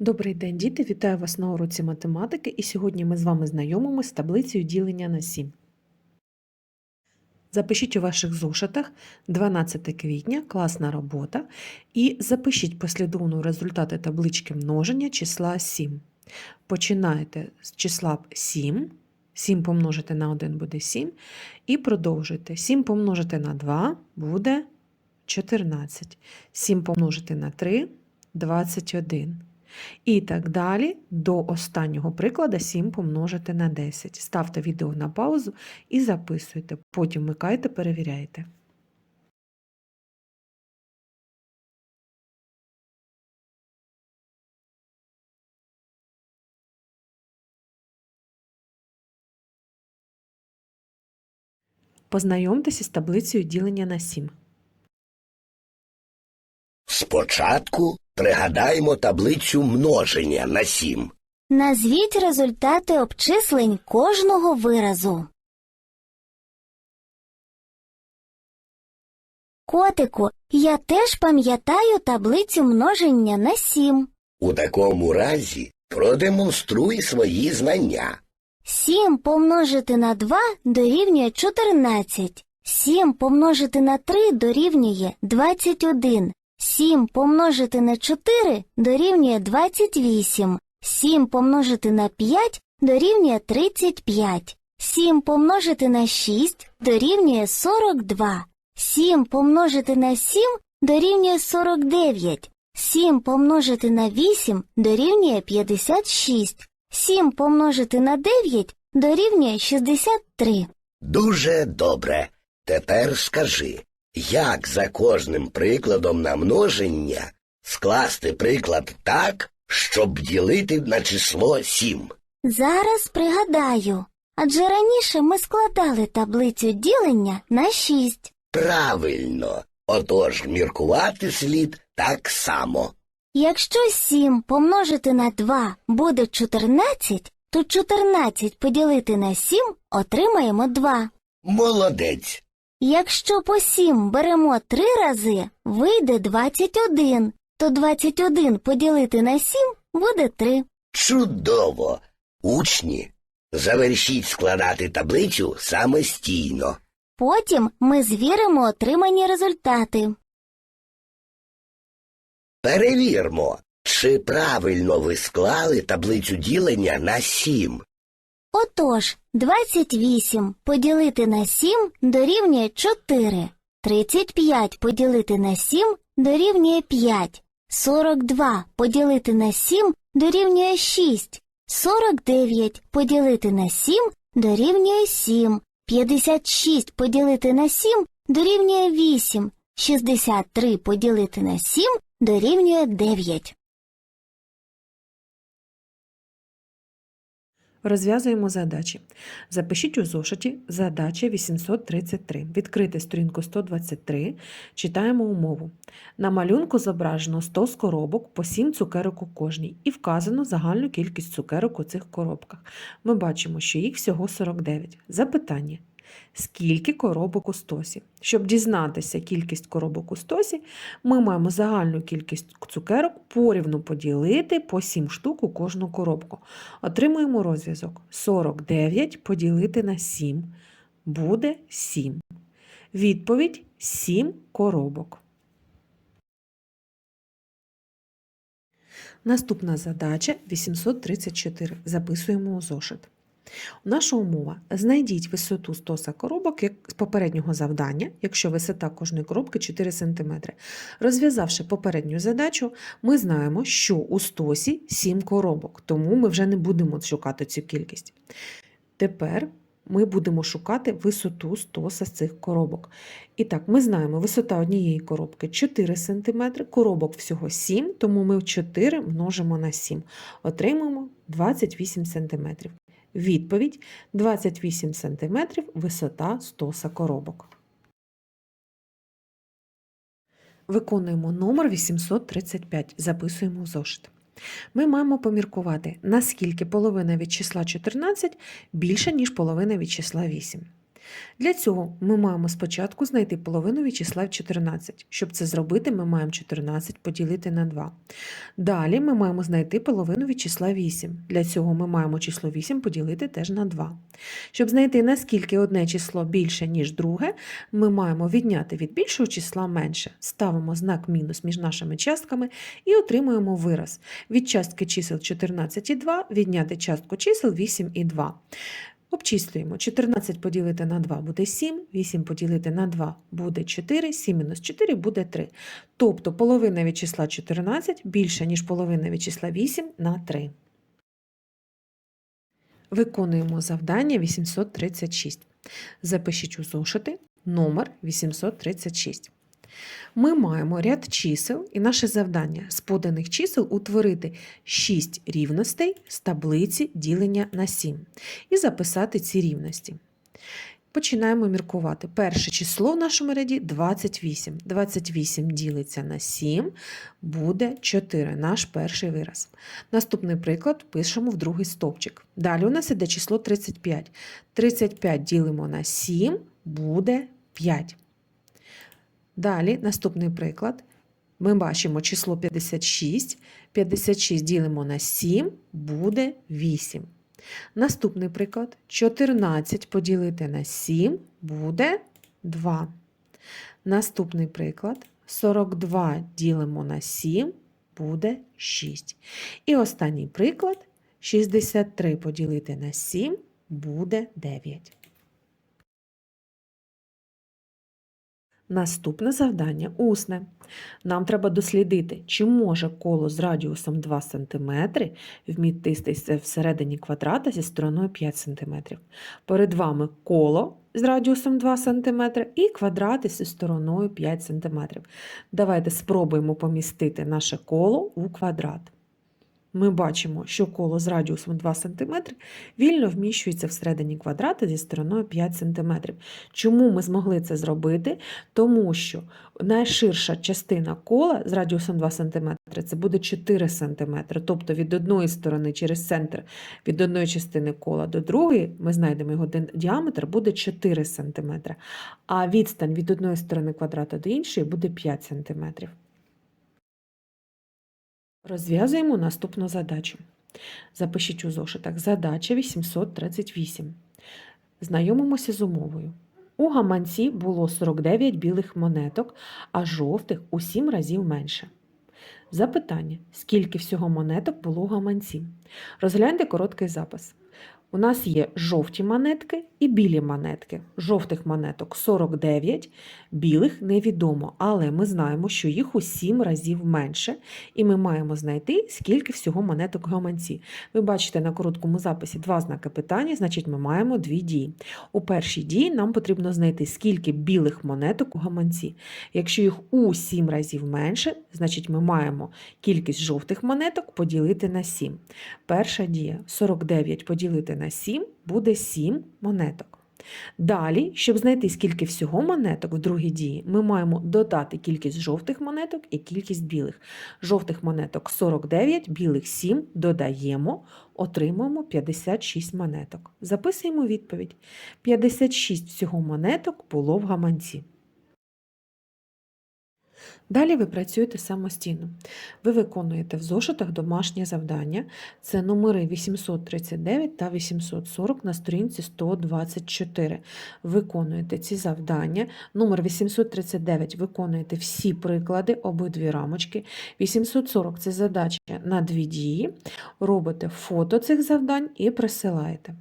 Добрий день, діти! Вітаю вас на уроці математики, і сьогодні ми з вами знайомимося з таблицею ділення на 7. Запишіть у ваших зошитах 12 квітня, класна робота, і запишіть послідовно результати таблички множення числа 7. Починаєте з числа 7, 7 помножити на 1 буде 7, і продовжуйте. 7 помножити на 2 буде 14, 7 помножити на 3 – 21. І так далі до останнього прикладу 7 помножити на 10. Ставте відео на паузу і записуйте. Потім вмикайте, перевіряйте. Познайомтеся з таблицею ділення на 7. Спочатку пригадаємо таблицю множення на 7. Назвіть результати обчислень кожного виразу. Котику, я теж пам'ятаю таблицю множення на 7. У такому разі продемонструй свої знання. 7 помножити на 2 дорівнює 14. 7 помножити на 3 дорівнює 21. 7 помножити на 4 дорівнює 28. 7 помножити на 5 дорівнює 35. 7 помножити на 6 дорівнює 42. 7 помножити на 7 дорівнює 49. 7 помножити на 8 дорівнює 56. 7 помножити на 9 дорівнює 63. Дуже добре. Тепер скажи, як за кожним прикладом на множення скласти приклад так, щоб ділити на число 7. Зараз пригадаю. Адже раніше ми складали таблицю ділення на 6. Правильно. Отож міркувати слід так само. Якщо 7 помножити на 2 буде 14, то 14 поділити на 7 отримаємо 2. Молодець. Якщо по 7 беремо 3 рази, вийде 21, то 21 поділити на 7 буде 3. Чудово. Учні, завершіть складати таблицю самостійно. Потім ми звіримо отримані результати. Перевірмо, чи правильно ви склали таблицю ділення на 7. Отож, 28 поділити на 7 дорівнює 4. 35 поділити на 7 дорівнює 5. 42 поділити на 7 дорівнює 6. 49 поділити на 7 дорівнює 7. 56 поділити на 7 дорівнює 8. 63 поділити на 7 дорівнює 9. Розв'язуємо задачі. Запишіть у зошиті задача 833. Відкрити сторінку 123. Читаємо умову. На малюнку зображено 100 коробок по 7 цукерок у кожній і вказано загальну кількість цукерок у цих коробках. Ми бачимо, що їх всього 49. Запитання. Скільки коробок у стосі? Щоб дізнатися кількість коробок у стосі, ми маємо загальну кількість цукерок порівну поділити по 7 штук у кожну коробку. Отримуємо розв'язок 49 поділити на 7 буде 7. Відповідь 7 коробок. Наступна задача 834. Записуємо у зошит. Наша умова. Знайдіть висоту стоса коробок з попереднього завдання, якщо висота кожної коробки 4 см. Розв'язавши попередню задачу, ми знаємо, що у стосі 7 коробок, тому ми вже не будемо шукати цю кількість. Тепер ми будемо шукати висоту стоса з цих коробок. І так, ми знаємо, висота однієї коробки 4 см, коробок всього 7, тому ми 4 множимо на 7. Отримаємо 28 см. Відповідь 28 см висота стоса коробок. Виконуємо номер 835. Записуємо в зошит. Ми маємо поміркувати, наскільки половина від числа 14 більша, ніж половина від числа 8. Для цього ми маємо спочатку знайти половину від числа 14. Щоб це зробити, ми маємо 14 поділити на 2. Далі ми маємо знайти половину від числа 8. Для цього ми маємо число 8 поділити теж на 2. Щоб знайти, наскільки одне число більше, ніж друге, ми маємо відняти від більшого числа менше. Ставимо знак мінус між нашими частками і отримуємо вираз. Від частки чисел 14 і 2 відняти частку чисел 8 і 2. Обчислюємо. 14 поділити на 2 буде 7, 8 поділити на 2 буде 4, 7 мінус 4 буде 3. Тобто половина від числа 14 більше, ніж половина від числа 8 на 3. Виконуємо завдання 836. Запишіть у зошити номер 836. Ми маємо ряд чисел, і наше завдання з поданих чисел утворити 6 рівностей з таблиці ділення на 7 і записати ці рівності. Починаємо міркувати. Перше число в нашому ряді 28. 28 ділиться на 7, буде 4, наш перший вираз. Наступний приклад пишемо в другий стовпчик. Далі у нас іде число 35. 35 ділимо на 7, буде 5. Далі наступний приклад. Ми бачимо число 56. 56 ділимо на 7, буде 8. Наступний приклад. 14 поділити на 7 буде 2. Наступний приклад. 42 ділимо на 7 буде 6. І останній приклад. 63 поділити на 7 буде 9. Наступне завдання усне. Нам треба дослідити, чи може коло з радіусом 2 см вміститися всередині квадрата зі стороною 5 см. Перед вами коло з радіусом 2 см і квадрати зі стороною 5 см. Давайте спробуємо помістити наше коло у квадрат. Ми бачимо, що коло з радіусом 2 см вільно вміщується всередині квадрата зі стороною 5 см. Чому ми змогли це зробити? Тому що найширша частина кола з радіусом 2 см це буде 4 см. Тобто від одної сторони через центр від одної частини кола до другої ми знайдемо його діаметр буде 4 см, а відстань від одної сторони квадрата до іншої буде 5 см. Розв'язуємо наступну задачу. Запишіть у зошитах задача 838. Знайомимося з умовою. У гаманці було 49 білих монеток, а жовтих у 7 разів менше. Запитання: скільки всього монеток було у гаманці? Розгляньте короткий запис. У нас є жовті монетки і білі монетки. Жовтих монеток 49, білих невідомо, але ми знаємо, що їх у 7 разів менше, і ми маємо знайти, скільки всього монеток у гаманці. Ви бачите на короткому записі два знаки питання, значить ми маємо дві дії. У першій дії нам потрібно знайти, скільки білих монеток у гаманці. Якщо їх у 7 разів менше, значить ми маємо кількість жовтих монеток поділити на 7. Перша дія 49 поділити на 7 буде 7 монеток. Далі, щоб знайти скільки всього монеток в другій дії, ми маємо додати кількість жовтих монеток і кількість білих. Жовтих монеток 49, білих 7, додаємо, отримуємо 56 монеток. Записуємо відповідь. 56 всього монеток було в гаманці. Далі ви працюєте самостійно. Ви виконуєте в зошитах домашнє завдання. Це номери 839 та 840 на сторінці 124. Виконуєте ці завдання. Номер 839 виконуєте всі приклади, обидві рамочки. 840 це задача на дві дії. Робите фото цих завдань і присилаєте.